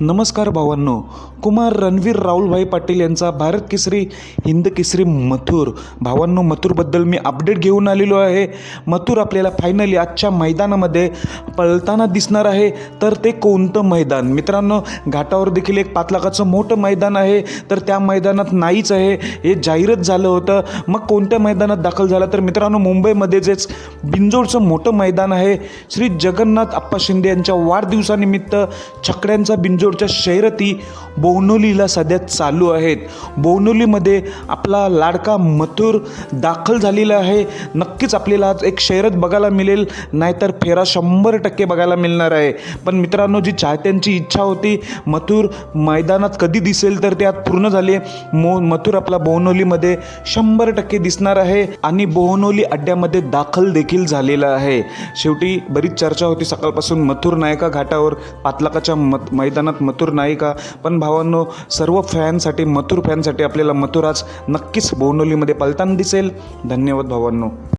नमस्कार भावांनो. कुमार रणवीर राहुलभाई पाटील यांचा भारत केसरी हिंद केसरी मथुर. भावांनो मथुरबद्दल मी अपडेट घेऊन आलेलो आहे. मथुर आपल्याला फायनली आजच्या मैदानामध्ये पळताना दिसणार आहे. तर ते कोणतं मैदान? मित्रांनो घाटावर देखील एक पाच लाखाचं मोठं मैदान आहे. तर त्या मैदानात नाहीच आहे. हे जाहीरच झालं होतं. मग कोणत्या मैदानात दाखल झाला? तर मित्रांनो मुंबईमध्ये जेच बिंजोडचं मोठं मैदान आहे. श्री जगन्नाथ आप्पा शिंदे यांच्या वाढदिवसानिमित्त छकड्यांचा बिंजोड बिंजोडच्या शहरती बोवनोलीला सध्या चालू आहेत. बोवनोलीमध्ये आपला लाडका मथुर दाखल झालेला आहे. नक्कीच आपल्याला आज एक शहरत बघायला मिळेल नाहीतर फेरा शंभर टक्के बघायला मिळणार आहे. पण मित्रांनो जी चाहत्यांची इच्छा होती मथुर मैदानात कधी दिसेल तर ते आज पूर्ण झाले. मो मथुर आपला बोवनोलीमध्ये शंभर टक्के दिसणार आहे आणि बोवनोली अड्ड्यामध्ये दाखल देखील झालेला आहे. शेवटी बरीच चर्चा होती सकाळपासून मथुर नायका घाटावर पाच लाखाच्या मत मैदानात मथुर नायिका पण भावांनो सर्व फॅनसाठी मथुर फॅनसाठी आपल्याला मथुराज नक्कीच बोनोलीमध्ये पलताना दिसेल. धन्यवाद भावांनो.